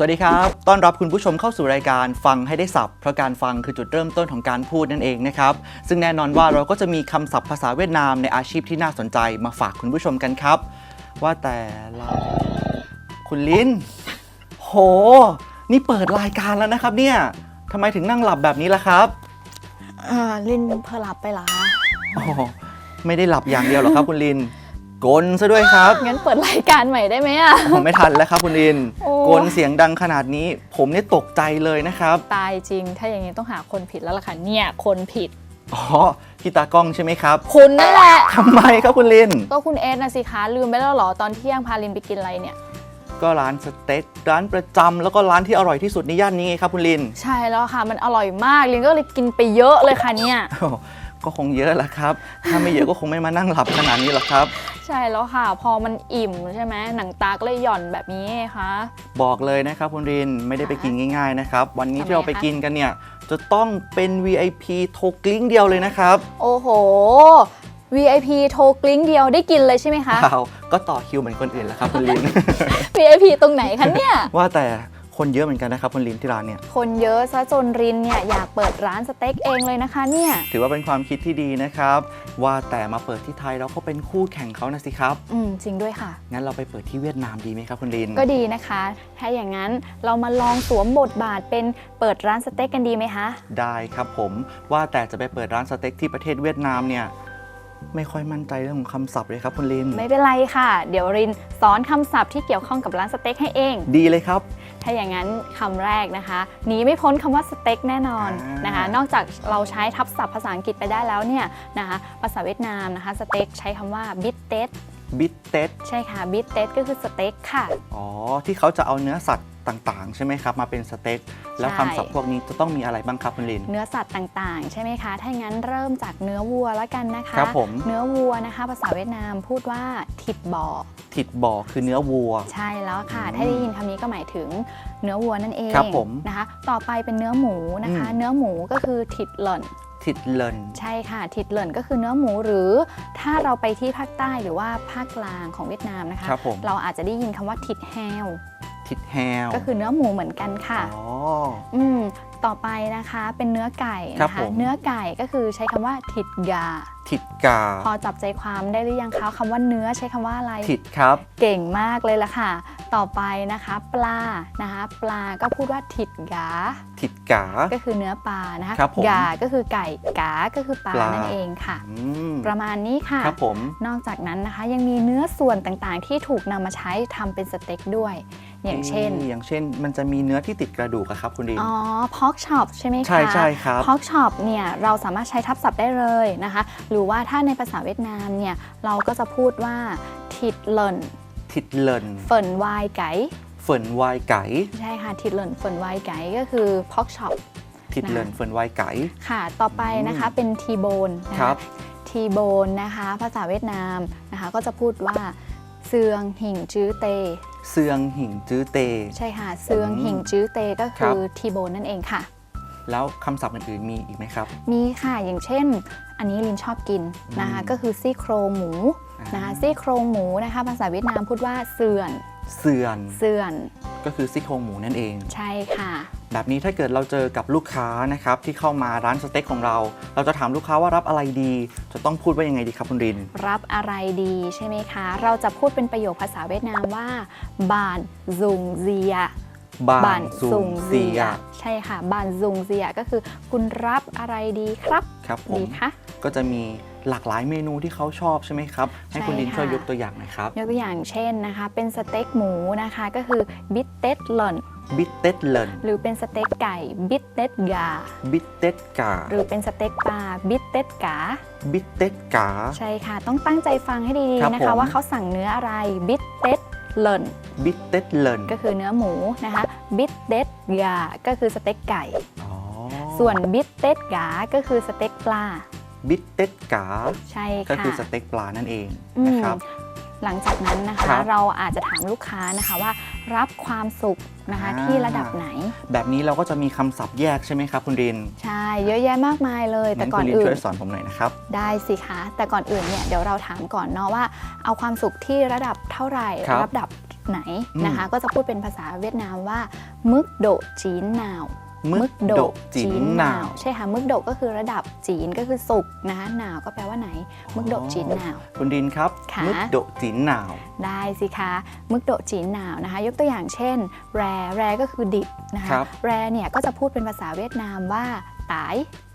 สวัสดีครับ ต้อนรับคุณผู้ชมเข้าสู่รายการฟังให้ได้สับ เพราะการฟังคือจุดเริ่มต้นของการพูดนั่นเองนะครับ ซึ่งแน่นอนว่าเราก็จะมีคำศัพท์ภาษาเวียดนามในอาชีพที่น่าสนใจมาฝากคุณผู้ชมกันครับ ว่าแต่เราคุณลินโห นี่เปิดรายการแล้วนะครับเนี่ยทำไมถึงนั่งหลับแบบนี้ล่ะครับอ่าลินเพอหลับไปเหรอโอ้ไม่ได้หลับอย่างเดียวหรอกครับคุณลิน กลซะด้วยครับ งั้นเปิดรายการใหม่ได้ไหมอะ ผมไม่ทันแล้วครับคุณลินโอ้ กลเสียงดังขนาดนี้ ผมเนี่ยตกใจเลยนะครับ ตายจริง ถ้าอย่างนี้ต้องหาคนผิดแล้วล่ะค่ะ เนี่ย คนผิด อ๋อพี่ตากล้องใช่ไหมครับคุณนั่นแหละ ทำไมครับคุณลิน ก็คุณเอสนะสิคะลืมไปแล้วเหรอ ตอนเที่ยงพาลินไปกินอะไรเนี่ย ก็ร้านสเต็กร้านประจำแล้วก็ร้านที่อร่อยที่สุดในย่านนี้ไงครับคุณลิน ใช่แล้วค่ะ มันอร่อยมากลินก็เลยกินไปเยอะเลยค่ะเนี่ยโอ้ก็คงเยอะแหละครับ ถ้าไม่เยอะก็คงไม่มานั่งหลับขนาดนี้หรอกครับ ใช่แล้วค่ะ พอมันอิ่มใช่ไหมหนังตาก็เลยหย่อนแบบนี้ไงคะบอกเลยนะครับคุณลินไม่ได้ไปกินง่ายๆนะครับ วันนี้ทำไมที่เราไปคะกินกันเนี่ย จะต้องเป็น VIP โทรกลิ้งเดียวเลยนะครับ โอ้โห VIP โทรกลิ้งเดียวได้กินเลยใช่ไหมคะเปล่าก็ต่อคิวเหมือนคนอื่นแหละครับคุณลิน VIP ตรงไหนคะเนี่ย ว่าแต่ คนเยอะเหมือนกันนะครับคุณลินที่ร้านเนี่ย คนเยอะซะจนรินเนี่ยอยากเปิดร้านสเต็กเองเลยนะคะเนี่ย ถือว่าเป็นความคิดที่ดีนะครับ ว่าแต่มาเปิดที่ไทยแล้วก็เป็นคู่แข่งเขานะสิครับ อืมจริงด้วยค่ะ งั้นเราไปเปิดที่เวียดนามดีไหมครับคุณลิน ก็ดีนะคะ ถ้าอย่างนั้นเรามาลองสวมบทบาทเป็นเปิดร้านสเต็กกันดีไหมคะ ได้ครับผมว่าแต่จะไปเปิดร้านสเต็กที่ประเทศเวียดนามเนี่ยไม่ค่อยมั่นใจเรื่องของคำศัพท์เลยครับคุณลิน ไม่เป็นไรค่ะ เดี๋ยวรินสอนคำศัพท์ที่เกี่ยวข้องกับร้านสเต็กให้เอง ดีเลยครับ ถ้าอย่างนั้นคำแรกนะคะหนีไม่พ้นคำว่าสเต็กแน่นอนอ่านนะคะนอกจากเราใช้ทับศัพท์ภาษาอังกฤษไปได้แล้วเนี่ยนะคะภาษาเวียดนามนะคะสเต็กใช้คำว่าบิทเต็ดบิทเต็ดใช่ค่ะบิทเต็ดก็คือสเต็กค่ะ อ๋อ ที่เขาจะเอาเนื้อสัตว์ ต่างๆ ใช่ไหมครับ มาเป็นสเต็กแล้วใช่คำศัพท์พวกนี้จะต้องมีอะไรบ้างครับคุณลิน เนื้อสัตว์ต่างๆ ใช่ไหมคะ ถ้าอย่างนั้นเริ่มจากเนื้อวัวแล้วกันนะคะ ครับผม เนื้อวัวนะคะ ภาษาเวียดนามพูดว่าถิดบ่อถิดบ่อคือเนื้อวัว ใช่แล้วค่ะอืมถ้าได้ยินคำนี้ก็หมายถึงเนื้อวัวนั่นเองครับผมนะคะ ต่อไปเป็นเนื้อหมูนะคะอืมเนื้อหมูก็คือถิดหล่นถิดเลินใช่ค่ะถิดหล่นก็คือเนื้อหมูหรือถ้าเราไปที่ภาคใต้หรือว่าภาคกลางของเวียดนามนะคะครับผมเราอาจจะได้ยินคำว่าถิดแฮว ถิดแฮวก็คือเนื้อหมูเหมือนกันค่ะอ๋ออืมต่อไปนะคะเป็นเนื้อไก่ครับนะผคะมเนื้อไก่ก็คือใช้คำว่าถิดกาถิดกา พอจับใจความได้หรือยังคะคำว่าเนื้อใช้คำว่าอะไรถิดครับ เก่งมากเลยละค่ะ ต่อไปนะคะปลานะคะ ปลาก็พูดว่าถิดกาถิดกา ก็คือเนื้อปลานะคะครับผมกาก็คือไก่กาก็คือปลาปลานั่นั่นเองค่ะอืมประมาณนี้ค่ะครับผมนอกจากนั้นนะคะยังมีเนื้อส่วนต่างๆ ที่ถูกนำมาใช้ทำเป็นสเต็กด้วย อย่างเช่น อย่างเช่น มันจะมีเนื้อที่ติดกระดูกอะครับคุณลินอ๋อพอกช็อปใช่ไหมคะใช่ใช่ครับพอกช็อปเนี่ยเราสามารถใช้ทับศัพท์ได้เลยนะคะ หรือว่าถ้าในภาษาเวียดนามเนี่ยเราก็จะพูดว่าทิดเลินถิดเลินเฟินวายไก่เฟินวายไก่ใช่ค่ะทิดเลินเฟินวายไก่ก็คือพอกช็อปถิดเลินนะคะเฟินวายไก่ค่ะ ต่อไปนะคะเป็นทีโบนนะครัคะบทีโบนนะคะ ภาษาเวียดนามนะคะก็จะพูดว่า เสืองหิ่งจื้อเต เสืองหิ่งจื้อเต ใช่ค่ะเสืองหิ่งจื้อเตก็คือทีโบนนั่นเองค่ะ แล้วคำศัพท์อื่นๆมีอีกไหมครับ มีค่ะอย่างเช่น อันนี้ลินชอบกินนะคะอืมก็คือซี่โครงหมูนะคะซี่โครงหมูนะคะภาษาเวียดนามพูดว่าเสื่อน เสือนเสื่อน ก็คือซี่โครงหมูนั่นเอง ใช่ค่ะ แบบนี้ถ้าเกิดเราเจอกับลูกค้านะครับที่เข้ามาร้านสเต็กของเรา เราจะถามลูกค้าว่ารับอะไรดี จะต้องพูดว่ายังไงดีครับคุณริน รับอะไรดีใช่ไหมคะ เราจะพูดเป็นประโยคภาษาเวียดนามว่า บานซุงเซียบานซุงเซีย ใช่ค่ะบานซุงเซียก็คือ คุณรับอะไรดีครับ ครับผดีมคะก็จะมี หลากหลายเมนูที่เขาชอบใช่ไหมครับ ให้คุณใช่รินค่ะช่วยยกตัวอย่างหน่อยครับยกตัวอย่างเช่นนะคะ เป็นสเต็กหมูนะคะก็คือบิทเต็ดหล่นบิตเต็ดเลินหรือเป็นสเต็กไก่บิตเต็ดกาบิตเต็ดกาหรือเป็นสเต็กปลาบิตเต็ดกาบิตเต็ดกาใช่ค่ะ ต้องตั้งใจฟังให้ดีครับๆนะผคะมว่าเขาสั่งเนื้ออะไรบิตเต็ดเลินบิตเต็ดเลินก็คือเนื้อหมูนะคะบิตเต็ดกาก็คือสเต็กไก่อ๋อส่วนบิตเต็ดกาก็คือสเต็กปลา บิตเต็ดกาใช่ก็ค่ะคือสเต็กปลานั่นเองอืมนะครับหลังจากนั้นนะครัคะบเราอาจจะถามลูกค้านะคะว่า รับความสุขนะคะอ่าที่ระดับไหน แบบนี้เราก็จะมีคำศัพท์แยกใช่ไหมครับคุณริน ใช่ เยอะแยะมากมายเลย แต่งั้นก่คุอนณรินอื่ช่วนยสอนผมหน่อยนะครับ ได้สิคะแต่ก่อนอื่นเนี่ยเดี๋ยวเราถามก่อนเนาะว่า เอาความสุขที่ระดับเท่าไหร่ครับระดับไหนอืมนะคะ ก็จะพูดเป็นภาษาเวียดนามว่ามึกโดจีนนาว มึกโดะจินหนาว ใช่ค่ะมึกโดก็คือระดับจีนก็คือสุกนะคะหนาวก็แปลว่าไหน มึกโดจีนหนาว คุณรินครับค่ะมึกโดะจินหนาว ได้สิคะมึกโดะจีนหนาวนะคะ ยกตัวอย่างเช่น แรแรก็คือดิบนะคะครับแรเนี่ยก็จะพูดเป็นภาษาเวียดนามว่า ตาย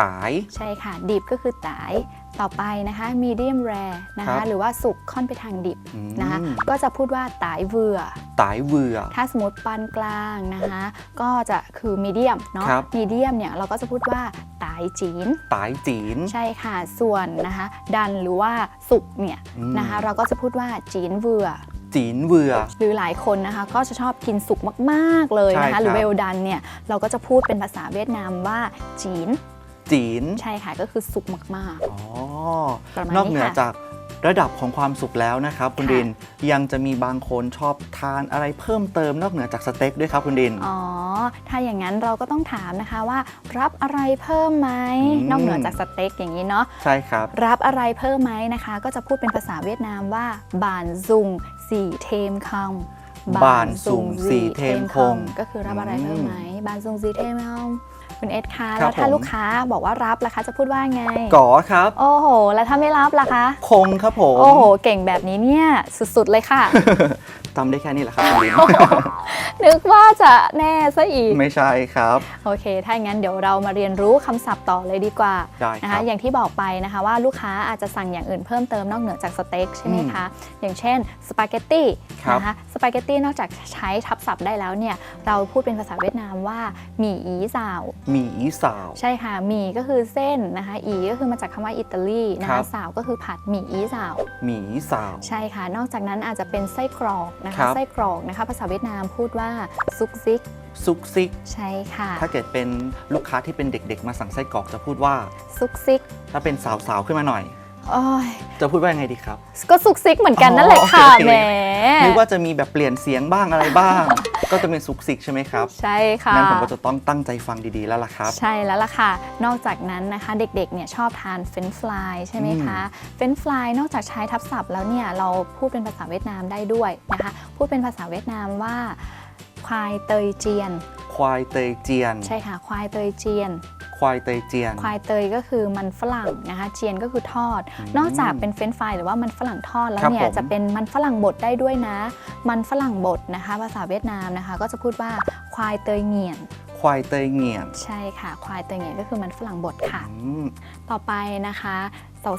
ตายใช่ค่ะ ดิบก็คือตายต่อไปนะคะมีเดียมแรนะครัคะบหรือว่าสุกค่อนไปทางดิบอืม นะคะก็จะพูดว่าตายเวือ ตายเวือ ถ้าสมมติปานกลางนะคะ ก็จะคือมีเดียมเนาะครับ มีเดียมเนี่ยเราก็จะพูดว่าตายจีน ตายจีน ใช่ค่ะ ส่วนนะคะ ดันหรือว่าสุกเนี่ยอืมนะคะ เราก็จะพูดว่าจีนเวือ จีนเวือ หรือหลายคนนะคะก็จะชอบกินสุกมาก ๆ เลยนะใช่ครัคะ บ หรือเวลดันเนี่ยเราก็จะพูดเป็นภาษาเวียดนามว่าจีนจีน ใช่ค่ะก็คือสุกมาก อ๋อ ประมาณนอกเหนือนี้ค่ะ จาก ระดับของความสุขแล้วนะครับคุณค่ะรินยังจะมีบางคนชอบทานอะไรเพิ่มเติมนอกเหนือจากสเต็กด้วยครับคุณรินๆอ๋อถ้าอย่างนั้นเราก็ต้องถามนะคะว่า รับอะไรเพิ่มไหมอืมนอกเหนือจากสเต็กอย่างนี้เนาะใช่ครับ รับอะไรเพิ่มไหมนะคะ ก็จะพูดเป็นภาษาเวียดนามว่าบานซุงสี่เทมคำบานซุงสี่เทมคงก็คือรับอะไรเพิ่มไหมบานซุงสี่เทมคำ คุณเอสคะครัแล้บวถ้าผม ลูกค้าบอกว่ารับล่ะคะ จะพูดว่าไงก่อครับ โอ้โห แล้วถ้าไม่รับล่ะคะ คงครับผม โอ้โห เก่งแบบนี้เนี่ย สุดๆเลยค่ะ ทำได้แค่นี้แหละครับคุณรินนึกว่าจะแน่ซะอีก ไม่ใช่ครับ โอเค ถ้าอย่างนั้นเดี๋ยวเรามาเรียนรู้คำศัพท์ต่อเลยดีกว่าได้นะครัคะบอย่างที่บอกไปนะคะว่าลูกค้าอาจจะสั่งอย่างอื่นเพิ่มเติมนอกเหนือจากสเต็กใช่ไหมคะ อย่างเช่นสปาเกตตี้ครับ นะคะสปาเกตตี้นอกจากใช้ทับศัพท์ได้แล้วเนี่ยเราพูดเป็นภาษาเวียดนามว่าหมี่อีสาวมีอีสาว ใช่ค่ะหมี่ก็คือเส้นนะคะอีก็คือมาจากคำว่าอิตาลีนะครัคะบ สาวก็คือผัดหมี่อีสาวมีอีสาว ใช่ค่ะ นอกจากนั้นอาจจะเป็นไส้กรอกนะครัคะบไส้กรอกนะคะ ภาษาเวียดนามพูดว่าซุกซิกซุกซิก ใช่ค่ะ ถ้าเกิดเป็นลูกค้าที่เป็นเด็กๆ มาสั่งไส้กรอกจะพูดว่าซุกซิก ถ้าเป็นสาวๆขึ้นมาหน่อย โอ้ยจะพูดว่ายังไงดีครับ ก็ซุกซิกเหมือนกันนั่นแหละค่ะอ๋อโอเคแหมนึกว่าจะมีแบบเปลี่ยนเสียงบ้างอะไรบ้าง ก็จะเป็นซุกซิกใช่ไหมครับ ใช่ค่ะงั้นผมก็จะต้องตั้งใจฟังดีๆแล้วล่ะครับ ใช่แล้วล่ะค่ะ นอกจากนั้นนะคะเด็กๆเนี่ยชอบทานเฟรนช์ฟรายใช่ไหมคะ เฟรนช์ฟรายนอกจากใช้ทับศัพท์แล้วเนี่ยเราพูดเป็นภาษาเวียดนามได้ด้วยนะคะ พูดเป็นภาษาเวียดนามว่าควายเตยเจียน ควายเตยเจียน ใช่ค่ะ ควายเตยเจียน ควายเตยเจียน ควายเตยก็คือมันฝรั่งนะคะเจียนก็คือทอดอืมนอกจากเป็นเฟรนช์ฟรายหรือว่ามันฝรั่งทอดแล้วครับเนี่ยผม จะเป็นมันฝรั่งบดได้ด้วยนะ มันฝรั่งบดนะคะ ภาษาเวียดนามนะคะ ก็จะพูดว่าควายเตยเหงียน ควายเตยเหงียนใช่ค่ะ ควายเตยเหงียนก็คือมันฝรั่งบดค่ะ อืม ต่อไปนะคะ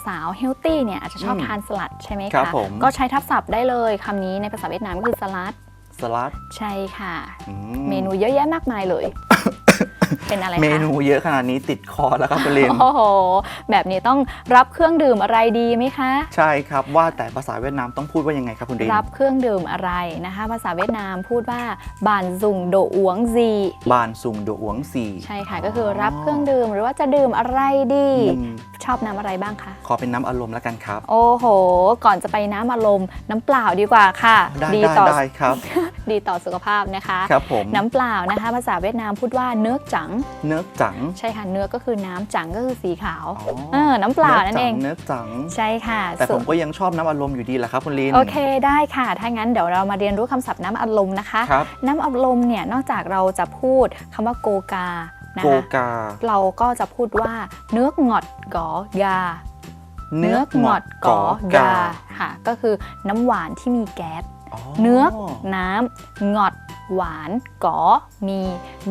สาวๆเฮลตี้เนี่ยอาจจะชอบอืมทานสลัดใช่ไหมครับคะผม ก็ใช้ทับศัพท์ได้เลยคำนี้ในภาษาเวียดนามก็คือสลัด สลัดใช่ค่ะ อืเมนูเยอะแยะมากมายเลย เป็นอะไรคะ เมนูเยอะขนาดนี้ติดคอแล้วครับคุณลินโอ้โห แบบนี้ต้องรับเครื่องดื่มอะไรดีไหมคะ ใช่ครับว่าแต่ภาษาเวียดนามต้องพูดว่ายังไงครับคุณลินรับเครื่องดื่มอะไรนะคะ ภาษาเวียดนามพูดว่าบานซุงโดอวงซีบานซุงโดหวงซีใช่ค่ะก็คือรับเครื่องดื่มหรือว่าจะดื่มอะไรดีอืม ชอบน้ำอะไรบ้างคะ ขอเป็นน้ำอารมณ์แล้วกันครับ โอ้โห ก่อนจะไปน้ำอารมณ์ น้ำเปล่าดีกว่าค่ะได้ดีได้ต่อได้ครับ ดีต่อสุขภาพนะคะครับผมน้ำเปล่านะคะ ภาษาเวียดนามพูดว่าเนื้อจัง เนื้อจัง ใช่ค่ะเนื้อก็คือน้ำจังก็คือสีขาวอ๋อเออน้ำเปล่านั่นเองเนื้อจังใช่ค่ะ แต่ผส่วมนก็ยังชอบน้ำอารมณ์อยู่ดีแหละครับคุณลินโอเคได้ค่ะถ้างั้นเดี๋ยวเรามาเรียนรู้คำศัพท์น้ำอัดลมนะคะครับน้ำอัดลมเนี่ยนอกจากเราจะพูดคำว่าโกกา นะโกคะกา เราก็จะพูดว่าเนื้องอดกอยาก่อกาค่ะก็คือน้ำหวานที่มีแก๊สอ๋อเนื้อน้ำงอด หวานกอมี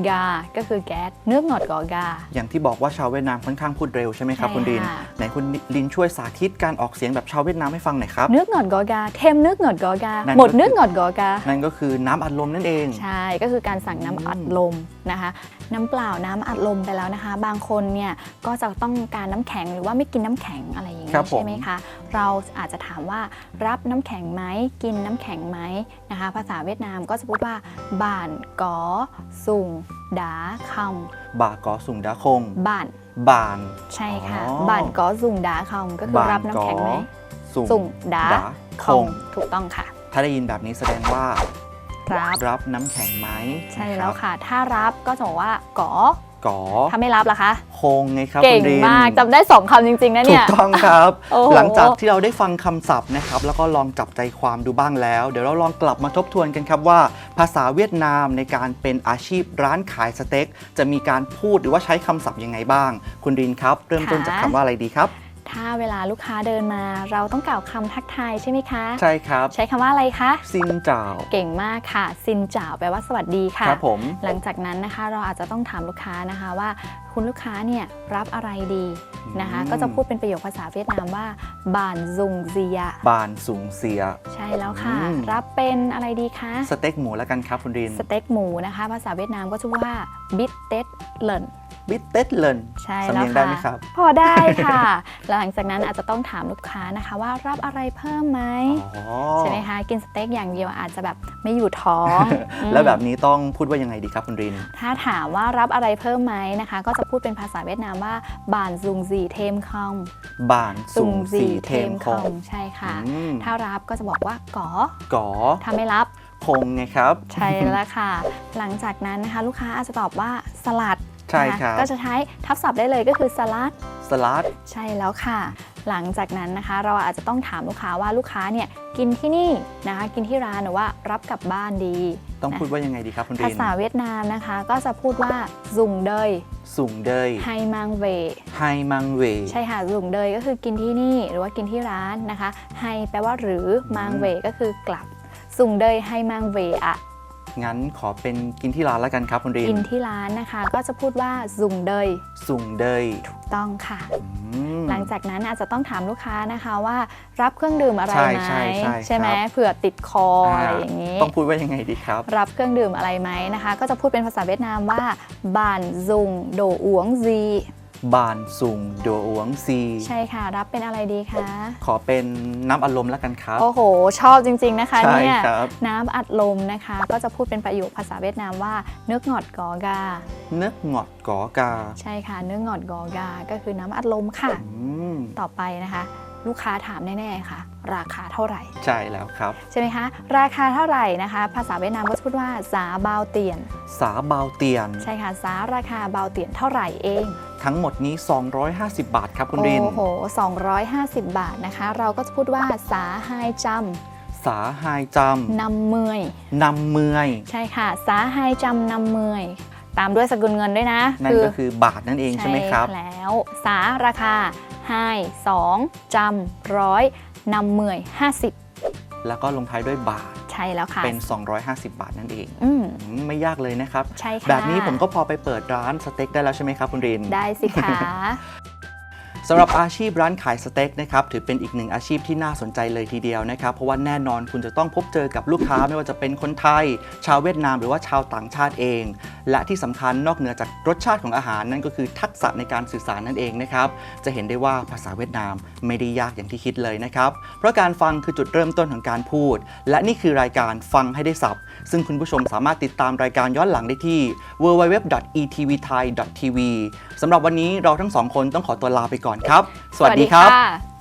กา ก็คือแก๊สเนื้องอดกอกา อย่างที่บอกว่าชาวเวียดนามค่อนข้างพูดเร็วใช่ไหมครับใช่คุณรินค่ะไหนคุณรินช่วยสาธิตการออกเสียงแบบชาวเวียดนามให้ฟังหน่อยครับเนื้องอดกอกา เทมเนื้องอดกอกานั่นก็หมดเนื้องอดกอกา นั่นก็คือน้ำอัดลมนั่นเอง ใช่ ก็คือการสั่งน้ำอัดลมนะคะ น้ำเปล่าน้ำอัดลมไปแล้วนะคะ บางคนเนี่ยก็จะต้องการน้ำแข็งหรือว่าไม่กินน้ำแข็งอะไรอย่าง ครันี้บผมใช่ไหมคะเราอาจจะถามว่ารับน้ำแข็งไหมกินน้ำแข็งไหมนะคะ ภาษาเวียดนามก็จะพูดว่าบ่านกอสุงดาคบากอสุงดาคงำบ่านบานใช่ค่ะอ๋อบ่านกอสุงดาคำก็คือรับน้ำแข็งไหมสุงสุงดาดาคคงงถูกต้องค่ะ ถ้าได้ยินแบบนี้แสดงว่ารับรับน้ำแข็งไหมใช่นแล้วรับค่ะ ถ้ารับก็จะบอกว่ากอ กอถ้าไม่รับล่ะคะ คงไงครับเก่งคุณรินมากจำได้สองคำจริง ๆ นะถูเนี่กยต้องครับ โอ้โห หลังจากที่เราได้ฟังคำศัพท์นะครับ แล้วก็ลองจับใจความดูบ้างแล้ว เดี๋ยวเราลองกลับมาทบทวนกันครับว่า ภาษาเวียดนามในการเป็นอาชีพร้านขายสเต็ก จะมีการพูดหรือว่าใช้คำศัพท์ยังไงบ้าง คุณรินครับ เริ่มต้นจากคำว่าอะไรดีครับ ถ้าเวลาลูกค้าเดินมา เราต้องกล่าวคำทักทายใช่ไหมคะ ใช่ครับ ใช้คำว่าอะไรคะซินเจ้าเก่งมากค่ะซินจ่าวแปลว่าสวัสดีค่ะ ครับผม หลังจากนั้นนะคะ เราอาจจะต้องถามลูกค้านะคะว่า คุณลูกค้าเนี่ยรับอะไรดีนะคะอืมก็จะพูดเป็นประโยคภาษาเวียดนามว่าบานซุงเซียบานสูงเสีย ใช่แล้วค่ะ อืม รับเป็นอะไรดีคะ สเต็กหมูแล้วกันครับคุณริน สเต็กหมูนะคะ ภาษาเวียดนามก็จะว่าบิทเต็ดเลิน บิทเต็ดเลินใช่สำแล้วเนียงได้ค่ะไหมครับพอได้ค่ะแล้วหลังจากนั้นอาจจะต้องถามลูกค้านะคะว่ารับอะไรเพิ่มไหมอ๋อใช่ไหมคะ กินสเต็กอย่างเดียวอาจจะแบบไม่อยู่ท้องอืมแล้วแบบนี้ต้องพูดว่ายังไงดีครับคุณริน ถ้าถามว่ารับอะไรเพิ่มไหมนะคะ ก็จะพูดเป็นภาษาเวียดนามว่าบานซุงซีเทมคองบานสูงสีเทมคงใช่ค่ะอืมถ้ารับก็จะบอกว่าก๋อกอถ้าไม่รับคงไงครับ ใช่แล้วค่ะ หลังจากนั้นนะคะ ลูกค้าอาจจะตอบว่าสลัด ใช่นะะครับ ก็จะใช้ทับศัพท์ได้เลยก็คือสลัดสลัดใช่แล้วค่ะ หลังจากนั้นนะคะ เราอาจจะต้องถามลูกค้าว่าลูกค้าเนี่ยกินที่นี่นะคะกินที่ร้านหรือว่ารับกลับบ้านดี ต้องพูดว่ายังไงดีครับคุณริภานษาเวียดนามนะคะ ก็จะพูดว่าซุงเดยสูงเดยไฮมังเวไฮมังเวใช่ค่ะซุงเดยก็คือกินที่นี่หรือว่ากินที่ร้านนะคะไฮแปลว่าหรือมังเวก็คือกลับซุงเดยไฮมังเวอะ งั้นขอเป็นกินที่ร้านแล้วกันครับคุณรินกินที่ร้านนะคะ ก็จะพูดว่าซุงเดยสูงเดยถูกต้องค่ะอืมหลังจากนั้นอาจจะต้องถามลูกค้านะคะว่ารับเครื่องดื่มอะไรใช่ไหมใช่ใช่ไหมครับเผื่อติดคออะไรอย่างนี้ ต้องพูดว่ายังไงดีครับ รับเครื่องดื่มอะไรไหมนะคะ ก็จะพูดเป็นภาษาเวียดนามว่าบานซุงโดอวงซี บานสูงโดอวงซี ใช่ค่ะ รับเป็นอะไรดีคะ ขอเป็นน้ำอัดลมแล้วกันครับ โอ้โห ชอบจริง ๆนะคะใช่เนี่ยครับ น้ำอัดลมนะคะ ก็จะพูดเป็นประโยคภาษาเวียดนามว่าเนื้อหงอดกอกา เนื้อหงอดกอกาใช่ค่ะ เนื้อหงอดกอกา ก็คือน้ำอัดลมค่ะ อืมต่อไปนะคะ ลูกค้าถามแน่ๆค่ะ ราคาเท่าไหร่ ใช่แล้วครับ ใช่ไหมคะ ราคาเท่าไหร่นะคะ ภาษาเวียดนามก็จะพูดว่าสาบาวเตียน สาเบาเตียน ใช่ค่ะสาราคาบาวเตียนเท่าไหร่เอง ทั้งหมดนี้ 250 บาทครับคุณริน โอ้โห 250 บาทนะคะ เราก็จะพูดว่าสาไฮจสาไฮจำนำเมยำนำเมือยใช่ค่ะ สาไฮจำนำเมยตามด้วยสกุลเงินด้วยนะ นั่นก็คือบาทนั่นเองใช่ไหมครับ แล้ว สาราคาไฮสองจำร้อยนำเมย50แล้วก็ลงท้ายด้วยบาท ใช่แล้วค่ะ เป็น 250 บาทนั่นเองอืมอืมไม่ยากเลยนะครับ ใช่ค่ะแบบนี้ผมก็พอไปเปิดร้านสเต็กได้แล้วใช่ไหมครับคุณริน ได้สิคะ สำหรับอาชีพร้านขายสเต็กนะครับถือเป็นอีกหนึ่งอาชีพที่น่าสนใจเลยทีเดียวนะครับ เพราะว่าแน่นอนคุณจะต้องพบเจอกับลูกค้าไม่ว่าจะเป็นคนไทย ชาวเวียดนามหรือว่าชาวต่างชาติเอง และที่สำคัญนอกเหนือจากรสชาติของอาหารนั่นก็คือทักษะในการสื่อสารนั่นเองนะครับจะเห็นได้ว่าภาษาเวียดนามไม่ได้ยากอย่างที่คิดเลยนะครับเพราะการฟังคือจุดเริ่มต้นของการพูด และนี่คือรายการฟังให้ได้สับซึ่งคุณผู้ชมสามารถติดตามรายการย้อนหลังได้ที่ www.etvthai.tv สำหรับวันนี้เราทั้งสองคนต้องขอตัวลาไปก่อนอนครับ สวัสดีครับ